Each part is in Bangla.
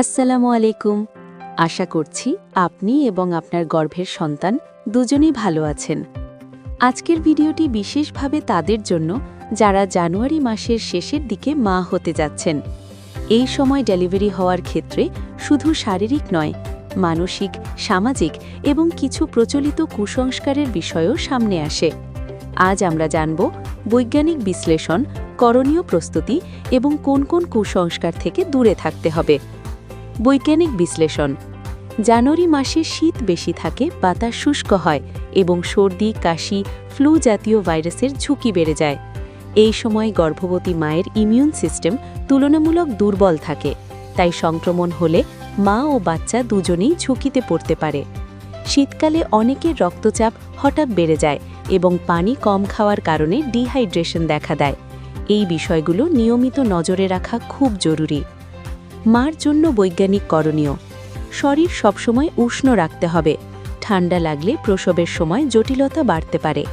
আসসালামু আলাইকুম। আশা করছি আপনি এবং আপনার গর্ভের সন্তান দুজনেই ভালো আছেন। আজকের ভিডিওটি বিশেষভাবে তাদের জন্য যারা জানুয়ারি মাসের শেষের দিকে মা হতে যাচ্ছেন। এই সময় ডেলিভারি হওয়ার ক্ষেত্রে শুধু শারীরিক নয়, মানসিক, সামাজিক এবং কিছু প্রচলিত কুসংস্কারের বিষয়ও সামনে আসে। আজ আমরা জানব বৈজ্ঞানিক বিশ্লেষণ, করণীয় প্রস্তুতি এবং কোন কোন কুসংস্কার থেকে দূরে থাকতে হবে। বৈজ্ঞানিক বিশ্লেষণ। জানুয়ারি মাসে শীত বেশি থাকে, বাতাস শুষ্ক হয় এবং সর্দি, কাশি, ফ্লু জাতীয় ভাইরাসের ঝুঁকি বেড়ে যায়। এই সময় গর্ভবতী মায়ের ইমিউন সিস্টেম তুলনামূলক দুর্বল থাকে, তাই সংক্রমণ হলে মা ও বাচ্চা দুজনেই ঝুঁকিতে পড়তে পারে। শীতকালে অনেকের রক্তচাপ হঠাৎ বেড়ে যায় এবং পানি কম খাওয়ার কারণে ডিহাইড্রেশন দেখা দেয়। এই বিষয়গুলো নিয়মিত নজরে রাখা খুব জরুরি। মার জন্য বৈজ্ঞানিক করণীয়। শরীর সবসময় উষ্ণ রাখতে হবে। ঠান্ডা লাগলে প্রসবের সময় জটিলতা বাড়তে পারে।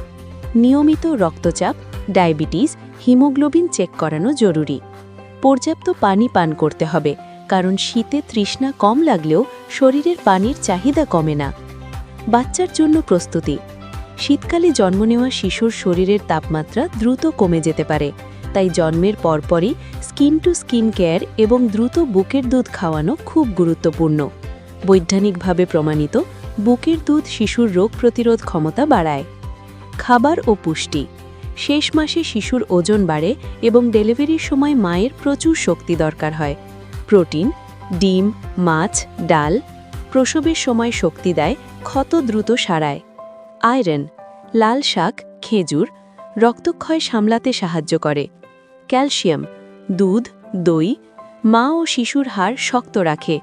নিয়মিত রক্তচাপ, ডায়াবেটিস, হিমোগ্লোবিন চেক করানো জরুরি। পর্যাপ্ত পানি পান করতে হবে, কারণ শীতে তৃষ্ণা কম লাগলেও শরীরের পানির চাহিদা কমে না। বাচ্চার জন্য প্রস্তুতি। শীতকালে জন্ম নেওয়া শিশুর শরীরের তাপমাত্রা দ্রুত কমে যেতে পারে। তাই জন্মের পরপরই স্কিন টু স্কিন কেয়ার এবং দ্রুত বুকের দুধ খাওয়ানো খুব গুরুত্বপূর্ণ। বৈজ্ঞানিকভাবে প্রমাণিত, বুকের দুধ শিশুর রোগ প্রতিরোধ ক্ষমতা বাড়ায়। খাবার ও পুষ্টি। শেষ মাসে শিশুর ওজন বাড়ে এবং ডেলিভারির সময় মায়ের প্রচুর শক্তি দরকার হয়। প্রোটিন, ডিম, মাছ, ডাল প্রসবের সময় শক্তি দেয়, ক্ষত দ্রুত সারায়। আয়রন, লাল শাক, খেজুর রক্তক্ষয় সামলাতে সাহায্য করে। ক্যালসিয়াম, দুধ, দই, মা ও শিশুর হাড় শক্ত রাখে।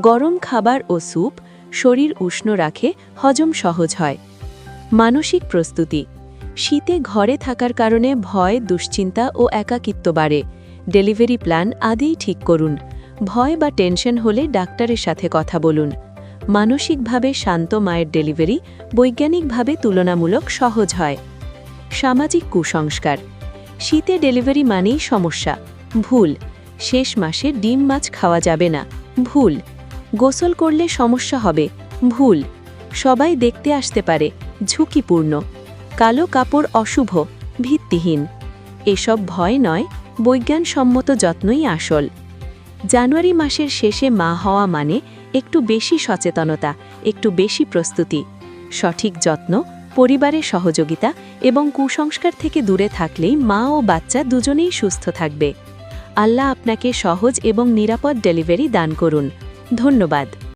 গরম খাবার ও স্যুপ শরীর উষ্ণ রাখে, হজম সহজ হয়। মানসিক প্রস্তুতি। শীতে ঘরে থাকার কারণে ভয়, দুশ্চিন্তা ও একাকিত্ব বাড়ে। ডেলিভারি প্ল্যান আদেই ঠিক করুন। ভয় বা টেনশন হলে ডাক্তারের সাথে কথা বলুন। মানসিকভাবে শান্ত মায়ের ডেলিভারি বৈজ্ঞানিকভাবে তুলনামূলক সহজ হয়। সামাজিক কুসংস্কার। শীতে ডেলিভারি মানেই সমস্যা। ভুল। শেষ মাসে ডিম মাছ খাওয়া যাবে না। ভুল। গোসল করলে সমস্যা হবে। ভুল। সবাই দেখতে আসতে পারে। ঝুঁকিপূর্ণ। কালো কাপড় অশুভ, ভিত্তিহীন। এসব ভয় নয়, বৈজ্ঞানসম্মত যত্নই আসল। জানুয়ারি মাসের শেষে মা হওয়া মানে একটু বেশি সচেতনতা, একটু বেশি প্রস্তুতি। সঠিক যত্ন পরিবারের সহযোগিতা এবং কুসংস্কার থেকে দূরে থাকলেই মা ও বাচ্চা দুজনেই সুস্থ থাকবে। আল্লাহ আপনাকে সহজ এবং নিরাপদ ডেলিভারি দান করুন। ধন্যবাদ।